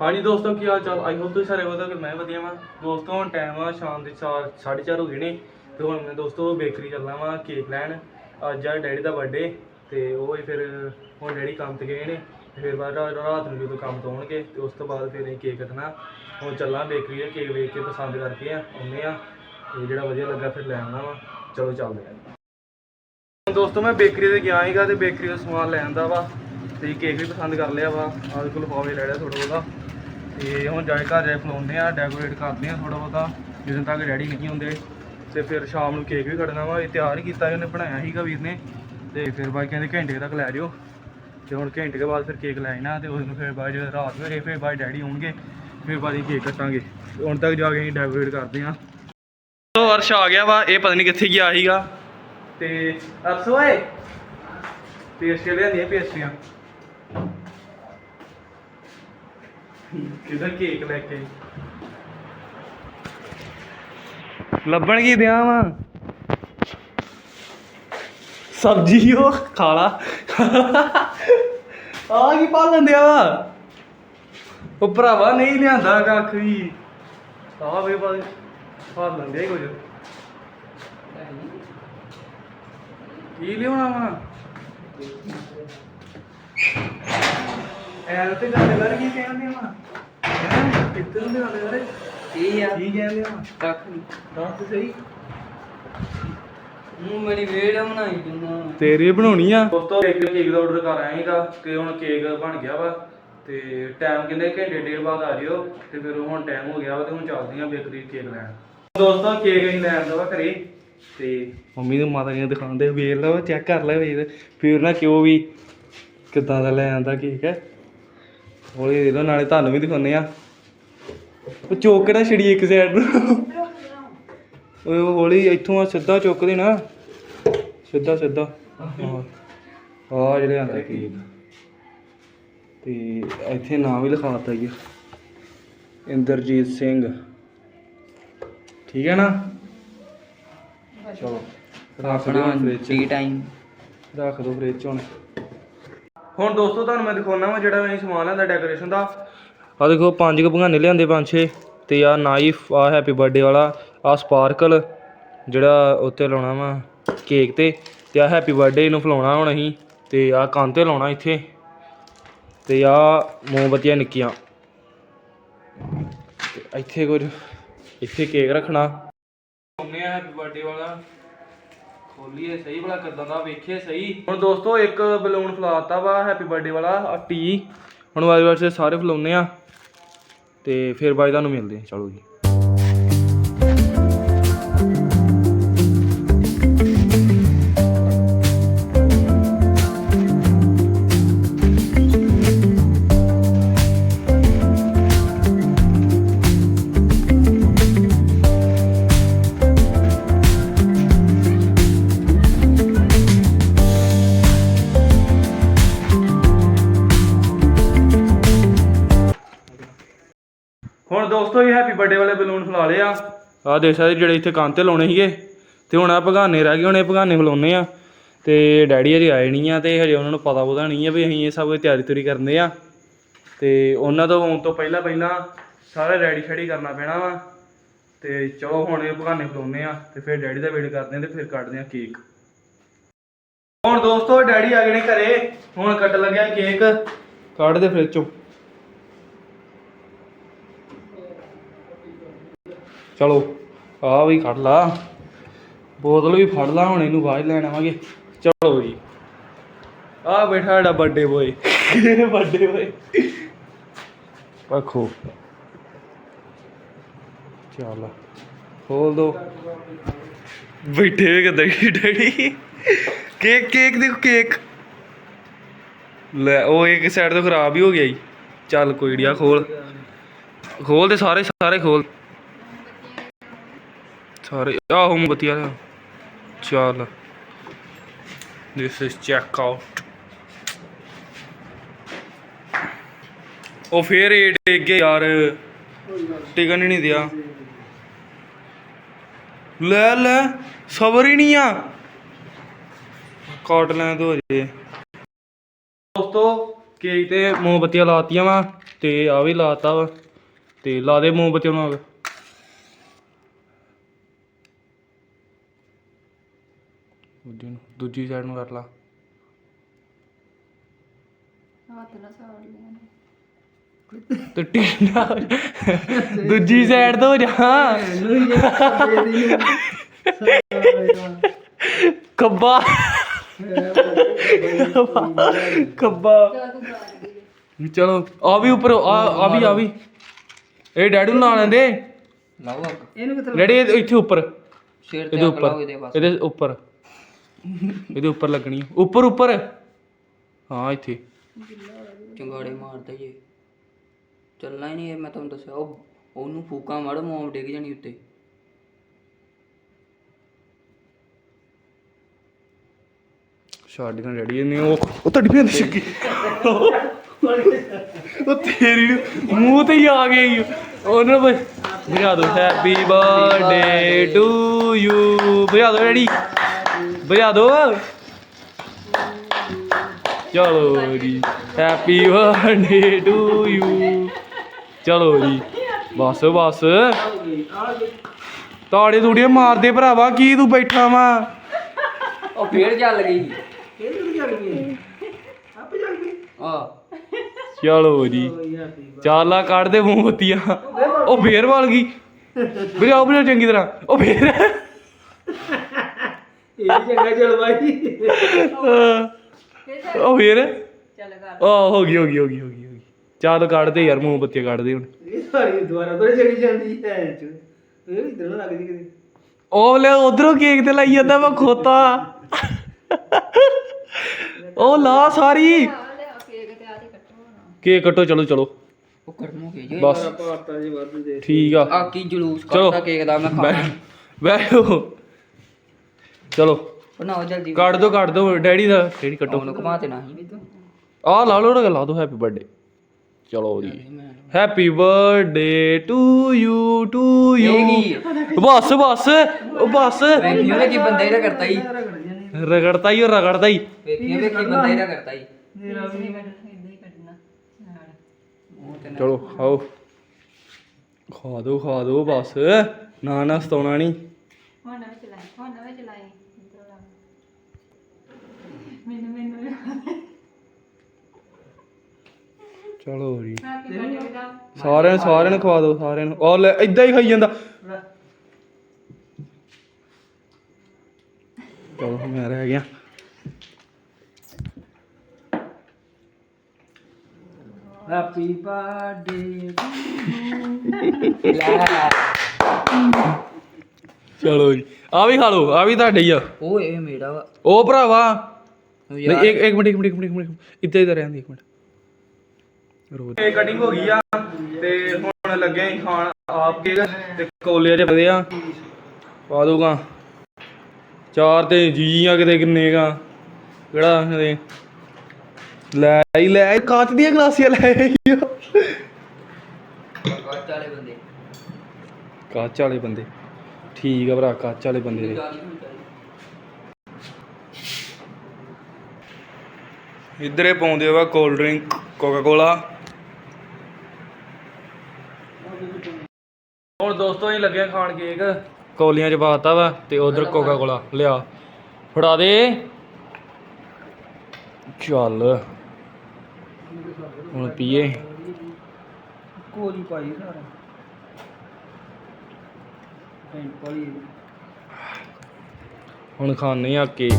ਹਾਂਜੀ ਦੋਸਤੋ, ਕੀ ਹਾਲ ਚਾਲ? ਆਈ ਹੋਪ ਤੁਸੀਂ ਸਾਰੇ ਵਧੀਆ ਕਿ ਮੈਂ ਵਧੀਆ ਵਾਂ। ਦੋਸਤੋ, ਹੁਣ ਟਾਈਮ ਆ, ਸ਼ਾਮ ਦੇ 4:30 ਹੋ ਗਏ ਨੇ। ਤੇ ਹੁਣ ਮੈਂ ਦੋਸਤੋ ਬੇਕਰੀ ਚੱਲਣਾ ਵਾਂ ਕੇਕ ਲੈਣ। ਅੱਜ ਆ ਡੈਡੀ ਦਾ ਬਰਥਡੇ ਤੇ ਉਹ ਹੀ ਫਿਰ ਹੁਣ ਡੈਡੀ ਕੰਮ ਤੇ ਗਏ ਨੇ। ਫਿਰ ਬਾਅਦ ਰਾਤ ਨੂੰ ਜਦੋਂ ਕੰਮ ਤੋਂ ਆਉਣਗੇ, ਤੇ ਉਸ ਤੋਂ ਬਾਅਦ ਫਿਰ ਅਸੀਂ ਕੇਕ ਕੱਟਣਾ। ਹੁਣ ਚੱਲਾਂ ਬੇਕਰੀ ਦੇ ਕੇਕ ਵੇਖ ਕੇ ਪਸੰਦ ਕਰਕੇ ਆ, ਆਉਂਦੇ ਆ। ਤੇ ਜਿਹੜਾ ਵਧੀਆ ਲੱਗਾ ਫਿਰ ਲੈ ਆਉਣਾ ਵਾ। ਚਲੋ ਚੱਲਦੇ ਆ। ਦੋਸਤੋ, ਮੈਂ ਬੇਕਰੀ ਤੇ ਗਿਆ ਸੀਗਾ, ਤੇ ਬੇਕਰੀ ਦਾ ਸਮਾਨ ਲੈਣ ਦਾ ਵਾ। ਤੇ ਕੇਕ ਵੀ ਪਸੰਦ ਕਰ ਲਿਆ ਵਾ, ਆਹ ਕੋਲ ਹੋਵੇ ਲੈ ਲਿਆ ਥੋੜਾ ਬਹੁਤਾ। ਤੇ ਹੁਣ ਜਾ ਕੇ ਘਰ ਜਾ ਕੇ ਫਲਾਉਂਦੇ ਆ ਡੈਕੋਰੇਟ ਕਰਦੇ ਆ ਥੋੜਾ ਬਹੁਤਾ ਜਦੋਂ ਤੱਕ ਡੈਡੀ ਨਹੀਂ ਹੁੰਦੇ। ਤੇ ਫਿਰ ਸ਼ਾਮ ਨੂੰ ਕੇਕ ਵੀ ਕੱਟਣਾ ਵਾ, ਇਹ ਤਿਆਰ ਹੀ ਕੀਤਾ ਉਹਨੇ ਬਣਾਇਆ ਸੀਗਾ ਵੀਰ ਨੇ। ਤੇ ਫਿਰ ਬਾਈ ਕਹਿੰਦੇ ਘੰਟੇ ਤੱਕ ਲੈ ਜਾਓ ਤੇ ਹੁਣ ਘੰਟੇ ਕੇ ਬਾਅਦ ਫਿਰ ਕੇਕ ਲੈ ਜਾਣਾ, ਤੇ ਉਸ ਨੂੰ ਫਿਰ ਬਾਅਦ ਜਦੋਂ ਰਾਤ ਹੋਏ ਫਿਰ ਬਾਅਦ ਡੈਡੀ ਆਉਣਗੇ, ਫਿਰ ਬਾਅਦ ਹੀ ਕੇਕ ਕੱਟਾਂਗੇ। ਹੁਣ ਤੱਕ ਜਾ ਕੇ ਅਸੀਂ ਡੈਕੋਰੇਟ ਕਰਦੇ ਆ ਤੋ ਅਰਸ਼ ਆ ਗਿਆ ਵਾ, ਇਹ ਪਤਾ ਨਹੀਂ ਕਿੱਥੇ ਗਿਆ ਸੀਗਾ। ਤੇ ਅਰਸ਼ ਓਏ, ਪੇਸਟਰੀਆਂ ਲਿਆਂਦੀਆਂ, ਪੇਸਟਰੀਆਂ। ਕਿਧਰ ਕੇਕ ਲੈ ਕੇ ਲੱਭਣ ਕੀ ਦਿਆਂ ਵਾ? ਸਬਜ਼ੀ ਉਹ ਖਾਲਾ। ਆ ਕੀ ਪਾਲਣ ਦਿਆ ਵਾ? ਉਹ ਭਰਾਵਾ ਨਹੀਂ ਲਿਆਂਦਾ ਕੱਖ ਵੀ। ਆ ਵੇ ਪਾ ਪਾਲਣ ਦੇ ਕੁਝ। ਕੀ ਲਿਆਉਣਾ ਵਾ? ਐਲ ਤੇ ਗੱਲ ਕਰ ਕੀ ਕਹਿੰਦੇ ਵਾ ਹੈਂ? ਕਿੱਧਰ ਨੂੰ ਗੱਲ ਕਰ ਕੀ ਆ? ਕੀ ਕਹਿੰਦੇ ਆ ਕੱਖ ਨੀ। ਦੱਸ ਤੇ ਸਹੀ। ਮੂੰਹ ਮੇਰੀ ਵੀਡੀਓ ਬਣਾਈ ਦਿੰਦਾ ਤੇਰੀ ਬਣਾਉਣੀ ਆ? ਦੋਸਤੋ ਇੱਕ ਕੇਕ ਦਾ ਆਰਡਰ ਕਰ ਆਇਆ ਸੀਗਾ ਤੇ ਹੁਣ ਕੇਕ ਬਣ ਗਿਆ ਵਾ ਤੇ ਟਾਈਮ ਕਹਿੰਦੇ ਘੰਟੇ ਡੇਢ ਬਾਅਦ ਆ ਜਿਓ ਤੇ ਫਿਰ ਹੁਣ ਟਾਈਮ ਹੋ ਗਿਆ ਵਾ ਤੇ ਹੁਣ ਚੱਲਦੇ ਆ ਬੇਕਰੀ ਕੇਕ ਲੈਣ। ਦੋਸਤੋ ਕੇਕ ਅਸੀਂ ਲੈਣ ਦਾ ਵਾ ਘਰੇ ਤੇ ਮੰਮੀ ਨੂੰ ਮਾਤਾ ਜੀ ਨੂੰ ਦਿਖਾਉਂਦੇ ਵੇਖ ਲਓ ਚੈੱਕ ਕਰ ਲੈ ਵੀਰ ਫਿਰ ਨਾ ਕਿਉਂ ਵੀ ਕਿੱਦਾਂ ਦਾ ਲੈ ਆਂਦਾ ਕੇਕ ਹੌਲੀ ਦੇ ਲਓ ਨਾਲੇ ਤੁਹਾਨੂੰ ਵੀ ਦਿਖਾਉਂਦੇ ਆ ਉਹ ਚੋਕ ਕਿਹੜਾ ਛੜੀ ਇੱਕ ਸਾਈਡ ਨੂੰ? ਓਏ ਉਹ ਹੌਲੀ ਇੱਥੋਂ ਆ ਸਿੱਧਾ ਚੁੱਕ ਦੇ ਨਾ ਸਿੱਧਾ ਸਿੱਧਾ। ਹਾਂ। ਆ ਜਿਹੜੇ ਆਂਦਾ ਕੇਕ ਤੇ ਇੱਥੇ ਨਾਮ ਵੀ ਲਿਖਾਤਾ ਜੀ ਇੰਦਰਜੀਤ ਸਿੰਘ। ਠੀਕ ਹੈ ਨਾ? ਚਲੋ ਰੱਖ ਦਿਓ ਫ੍ਰਿਜ ਟੀ ਟਾਈਮ ਰੱਖ ਦਿਓ ਫ੍ਰਿਜ 'ਚ ਹੁਣ। ਹੁਣ ਦੋਸਤੋ ਤੁਹਾਨੂੰ ਮੈਂ ਦਿਖਾਉਣਾ ਵਾ ਜਿਹੜਾ ਅਸੀਂ ਸਮਾਨ ਲਿਆਂਦਾ ਡੈਕੋਰੇਸ਼ਨ ਦਾ। ਆ ਦੇਖੋ ਪੰਜ ਕੁ ਭਗਾਨੇ ਲਿਆਂਦੇ ਪੰਜ ਛੇ ਤੇ ਆ ਨਾਈਫ ਆ ਹੈਪੀ ਬਰਥਡੇ ਵਾਲਾ ਆ ਸਪਾਰਕਲ ਜਿਹੜਾ ਉੱਤੇ ਲਾਉਣਾ ਵਾ ਕੇਕ ਤੇ ਤੇ ਆ ਹੈਪੀ ਬਰਥਡੇ ਨੂੰ ਫਲਾਉਣਾ ਹੁਣ ਅਸੀਂ ਤੇ ਆ ਕੰਨ ਤੇ ਲਾਉਣਾ ਇੱਥੇ ਤੇ ਆ ਮੋਮਬੱਤੀਆਂ ਨਿੱਕੀਆਂ। ਤੇ ਇੱਥੇ ਕੁਝ ਇੱਥੇ ਕੇਕ ਰੱਖਣਾ। ਉਹਨੇ ਹੈਪੀ ਬਰਥਡੇ ਵਾਲਾ। ਖੋਲੀਏ, ਸਹੀ ਭਲਾ ਕਿਦਾਂ ਦਾ ਵੇਖੀਏ, ਸਹੀ। ਹੁਣ ਦੋਸਤੋ, ਇੱਕ ਬਲੂਨ ਫਲਾਤਾ ਵਾ ਹੈਪੀ ਬਰਥਡੇ ਵਾਲਾ ਆ ਟੀ ਹੁਣ ਵਾਰੀ ਵਾਰ ਸਾਰੇ ਫਲਾਉਨੇ ਆ ਤੇ ਫਿਰ ਬਾਈ ਤੁਹਾਨੂੰ ਮਿਲਦੇ ਚਲੋ ਜੀ। ਦੋਸਤੋ, ਇਹ ਹੈਪੀ ਬਰਥਡੇ ਵਾਲੇ ਬਲੂਨ ਫਲਾ ਲਏ ਆ। ਆ ਦੇਖ ਸਕਦੇ ਜਿਹੜੇ ਇੱਥੇ ਕੰਨ ਤੇ ਲਾਉਣੇ ਸੀਗੇ, ਤੇ ਹੁਣ ਆ ਭਗਾਨੇ ਰਹਿ ਗਏ, ਹੁਣ ਇਹ ਭਗਾਨੇ ਫਲਾਉਨੇ ਆ। ਤੇ ਡੈਡੀ ਹਜੇ ਆਏ ਨਹੀਂ ਆ, ਤੇ ਹਜੇ ਉਹਨਾਂ ਨੂੰ ਪਤਾ ਪਤਾ ਨਹੀਂ ਆ ਵੀ ਅਸੀਂ ਇਹ ਸਭ ਕੁਝ ਤਿਆਰੀ ਤੁਰੀ ਕਰਨੇ ਆ। ਤੇ ਉਹਨਾਂ ਤੋਂ ਆਉਣ ਤੋਂ ਪਹਿਲਾਂ ਪਹਿਲਾਂ ਸਾਰਾ ਰੈਡੀ ਸ਼ੈਡੀ ਕਰਨਾ ਪੈਣਾ ਵਾ। ਤੇ ਚਲੋ ਹੁਣ ਇਹ ਭਗਾਨੇ ਫਲਾਉਨੇ ਆ, ਤੇ ਫਿਰ ਡੈਡੀ ਦਾ ਵੇਟ ਕਰਦੇ ਆ, ਤੇ ਫਿਰ ਕੱਟਦੇ ਆ ਕੇਕ ਹੁਣ ਦੋਸਤੋ, ਡੈਡੀ ਆ ਗਏ ਨੇ ਘਰੇ, ਹੁਣ ਕੱਟ ਲੱਗਿਆ ਕੇਕ ਕੱਢ ਦੇ ਫ੍ਰਿਜ ਚੋਂ। ਚਲੋ ਆ ਵੀ ਕੱਢ ਲਾ। ਬੋਤਲ ਵੀ ਫੜ ਲਾ ਹੁਣ ਇਹਨੂੰ ਬਾਅਦ ਲੈਣ ਆਵਾਂਗੇ। ਚਲੋ ਜੀ। ਆ ਬੈਠਾ ਸਾਡਾ ਬਰਥਡੇ ਬੋਏ ਬਰਥਡੇ ਬੋਏ ਪੱਖੋ ਚੱਲ ਖੋਲ ਦੋ। ਬੈਠੇ ਵੇ ਕਿਦਾਂ ਡੈਡੀ? ਕੇਕ ਕੇਕ ਦੇਖੋ ਕੇਕ। ਲੈ ਉਹ ਇੱਕ ਸਾਈਡ ਤੋਂ ਖਰਾਬ ਹੀ ਹੋ ਗਿਆ ਜੀ। ਚੱਲ ਕੋਈ ਨੀ ਆ ਖੋਲ। ਖੋਲ ਦੇ ਸਾਰੇ ਸਾਰੇ ਖੋਲ। ਸਾਰੇ, ਆਹੋ ਮੋਮਬੱਤੀ ਵਾਲਾ ਚੱਲ। This is check out ਉਹ ਫੇਰ ਇਹ ਡਿੱਗ ਗਏ ਯਾਰ। ਟਿਕਣ ਨਹੀਂ ਦਿਆ। ਲੈ ਲੈ, ਸਬਰ ਹੀ ਨਹੀਂ ਆ। ਕਾਟ ਲੈਣ ਦੋ ਜੇ ਦੋਸਤੋ, ਕੇਕ ਤੇ ਮੋਮਬੱਤੀਆਂ ਲਾਤੀਆਂ ਵਾ, ਤੇ ਆ ਵੀ ਲਾਤਾ ਵਾ, ਤੇ ਲਾ ਦੇ ਮੋਮਬੱਤੀਆਂ ਨੂੰ ਅੱਗ ਦੂਜੀ ਨੂੰ ਸਾਈਡ ਨੂੰ ਕਰ ਲਾ। ਹੱਥ ਨਾਲ ਸਾੜ ਲਿਆ ਨੇ ਤੇ ਟੀਨਾ ਦੂਜੀ ਸਾਈਡ ਤੋਂ ਜਾ। ਬਾਹਰ ਗਈ ਚਲੋ ਆ ਵੀ ਉੱਪਰ ਆ ਆ ਵੀ ਆ ਵੀ। ਇਹ ਡੈਡੀ ਨੂੰ ਲਾ ਲੈਂਦੇ। ਲਾਓ ਇਹਨੂੰ ਕਿੱਥੇ ਡੈਡੀ ਇੱਥੇ ਉੱਪਰ। ਸਿਰ ਤੇ ਇਹਦੇ ਉੱਪਰ। ਇਹਦੇ ਉੱਪਰ। ਇਹਦੇ ਉੱਪਰ ਲੱਗਣੀ ਆ। ਉੱਪਰ ਉੱਪਰ। ਹਾਂ ਇੱਥੇ। ਚੰਗਾੜੇ ਮਾਰਦਾ ਜੇ। ਚੱਲਣਾ ਹੀ ਨਹੀਂ ਇਹ ਮੈਂ ਤੁਹਾਨੂੰ ਦੱਸਿਆ। ਉਹ ਉਹਨੂੰ ਫੂਕਾ ਮਾਰੋ ਮੋਮ ਡਿੱਗ ਜਾਣੀ ਉੱਤੇ। ਛੱਡ ਨਾ ਡੈਡੀ ਨੇ ਉਹ ਉਹ ਤੁਹਾਡੀ ਭੈਣ ਦੀ ਛਿੱਕੀ ਉਹ ਤੇਰੀ ਨੂੰ ਮੂੰਹ ਤੇ ਹੀ ਆ ਗਈ। ਉਹਨਾਂ ਬਈ ਬੁਝਾ ਦੋ ਹੈਪੀ ਬਰਥਡੇ ਟੂ ਯੂ ਬੁਝਾ ਦੋ ਡੈਡੀ। ਬੁਝਾ ਦੋ ਚਲੋ ਜੀ ਹੈਪੀ ਬਰਥਡੇ ਟੂ ਯੂ ਚਲੋ ਜੀ ਬਸ ਬਸ ਤਾੜੇ ਤੂੜੀਆਂ ਮਾਰਦੇ ਭਰਾਵਾ ਕੀ ਤੂੰ ਬੈਠਾ ਵਾ ਉਹ ਫੇਰ ਚੱਲ ਗਈ ਆਪੇ ਆ ਚਲੋ ਜੀ ਚਾਲਾ ਕੱਢ ਦੇ ਮੋਮਬੱਤੀਆਂ ਉਹ ਫੇਰ ਵਲ ਗਈ ਬੁਝਾਓ ਬੁਝਾਓ ਚੰਗੀ ਤਰ੍ਹਾਂ ਉਹ ਫੇਰ ਇਹ ਵੀ ਚੰਗਾ ਚੱਲ ਬਾਈ ਉਹ ਫੇਰ? ਚੱਲ ਕਰ। ਹੋ ਗਈ ਹੋ ਗਈ ਹੋ ਗਈ ਹੋ ਗਈ ਹੋ ਗਈ। ਚੱਲ ਕੱਢ ਦੇ ਯਾਰ ਮੋਮਬੱਤੀਆਂ ਕੱਢ ਦੇ ਹੁਣ। ਇਹ ਸਾਰੀ ਦੁਆਰਾ ਤੋਂ ਚੜੀ ਜਾਂਦੀ ਹੈ ਚ। ਇਹ ਵੀ ਇਧਰ ਲੱਗ ਜੀ ਕਿਤੇ। ਉਹ ਲੈ ਉਧਰੋਂ ਕੇਕ ਤੇ ਲਾਈ ਜਾਂਦਾ ਵਾ ਖੋਤਾ। ਉਹ ਲਾ ਸਾਰੀ। ਕੇਕ ਤੇ ਆ ਤੇ ਕੱਟੋ ਨਾ ਕੇਕ ਕੱਟੋ ਚਲੋ ਚਲੋ। ਉਹ ਕਰਮੋ ਕੇ ਜੇ? ਬਸ। ਪਾਰਤਾ ਜੀ ਵੱਧ ਦੇ। ਠੀਕ ਆ। ਆ ਕੀ ਜਲੂਸ ਚਲੋ। ਕੱਢਦਾ ਕੇਕ ਦਾ ਮੈਂ ਖਾਣਾ ਬੈ- ਬੈਠੋ। ਚਲੋ। ਬਣਾਓ ਜਲਦੀ। ਕੱਢ ਦੋ ਕੱਢ ਦੋ ਡੈਡੀ ਦਾ। ਡੈਡੀ ਕੱਟੋ ਉਹਨੂੰ ਘੁਮਾ ਤੇ। ਨਹੀਂ ਆ ਲਾ ਲੋ ਲਾ ਦੋ ਹੈਪੀ ਬਰਥਡੇ ਚਲੋ ਜੀ। Happy birthday to you to you? ਬਸ ਬਸ ਉਹ ਬਸ। ਵੇਖਿਓ ਵੇ ਕੀ ਬੰਦਾ ਇਹਦਾ ਕਰਤਾ ਹੀ ਰਗੜਤਾ ਹੀ ਉਹ ਰਗੜਦਾ ਵੇਖਿਓ ਬੰਦਾ ਇਹਦਾ ਕਰਤਾ ਨਾ- ਚਲੋ ਆਓ। ਖਾ ਦੋ ਖਾ ਦੋ ਬਸ। ਨਾ ਨਾ ਸਤਾਉਣਾ ਨਹੀਂ। ਹੁਣ ਨਵੇਂ ਚਲਾਈ ਹੁਣ ਨਵੇਂ ਚਲਾਈ ਇੱਧਰੋਂ ਲਾ। ਮੈਨੂੰ ਮੈਨੂੰ ਚਲੋ ਜੀ। ਦਾ ਸਾਰਿਆਂ ਨੂੰ ਸਾਰਿਆਂ ਨੂੰ ਖਵਾ ਦਿਓ ਸਾਰਿਆਂ ਨੂੰ। ਉਹ ਲੈ ਇਦਾਂ ਹੀ ਖਾਈ ਜਾਂਦਾ। ਚਲੋ ਮੈਂ ਰਹਿ ਗਿਆ। ਹੈਪੀ ਬਰਥਡੇ ਲੈ ਚਲੋ ਜੀ। ਆ ਵੀ ਖਾ ਲਓ ਆ ਵੀ ਤੁਹਾਡੇ ਹੀ ਆ। ਉਹ ਇਹ ਮੇਰਾ ਵਾ। ਉਹ ਭਰਾਵਾ। ਨਹੀਂ ਇੱਕ ਇੱਕ ਮਿੰਟ ਇੱਕ ਮਿੰਟ ਇੱਕ ਮਿੰਟ, ਇੱਕ ਮਿੰਟ। ਇੱਦਾਂ ਹੀ ਤਾਂ ਰਹਿੰਦੀ ਇੱਕ ਮਿੰਟ। ਰੋਜ਼। ਇਹ ਕਟਿੰਗ ਹੋ ਗਈ ਆ ਤੇ ਹੁਣ ਲੱਗੇ ਆਂ ਖਾਣ ਆਪ ਕੇਕ ਤੇ ਕੋਲੇ ਚ ਪਦੇ ਆ। ਪਾ ਦੂਗਾ ਚਾਰ ਤੇ ਜੀਆਂ ਕਿਤੇ ਕਿੰਨੇ ਗਾ ਕਿਹੜਾ ਇਹਦੇ? ਲੈ ਹੀ ਲੈ ਕਾਚ ਦੀਆਂ ਗਲਾਸੀਆਂ ਲੈ। ਕੱਚ ਵਾਲੇ ਬੰਦੇ। ਕੱਚ ਵਾਲੇ ਬੰਦੇ। ਠੀਕ ਆ ਭਰਾ ਕੱਚ ਵਾਲੇ ਬੰਦੇ ਦੇ ਇੱਧਰੇ ਪਾਉਂਦੇ ਵਾ ਕੋਲਡ ਡਰਿੰਕ ਕੋਕਾ ਕੋਲਾ ਹੁਣ ਦੋਸਤੋ ਅਸੀਂ ਲੱਗੇ ਆ ਖਾਣ ਕੇਕ। ਕੌਲੀਆਂ ਚ ਪਾਤਾ ਵਾ ਤੇ ਉਧਰ ਕੋਕਾ ਕੋਲਾ ਲਿਆ। ਫੜਾ ਦੇ। ਚੱਲ। ਹੁਣ ਪੀਏ। ਕੋਲੀ ਪਾਈ ਸਾਰਾ। ਹੁਣ ਖਾਣੇ ਆ ਕੇਕ।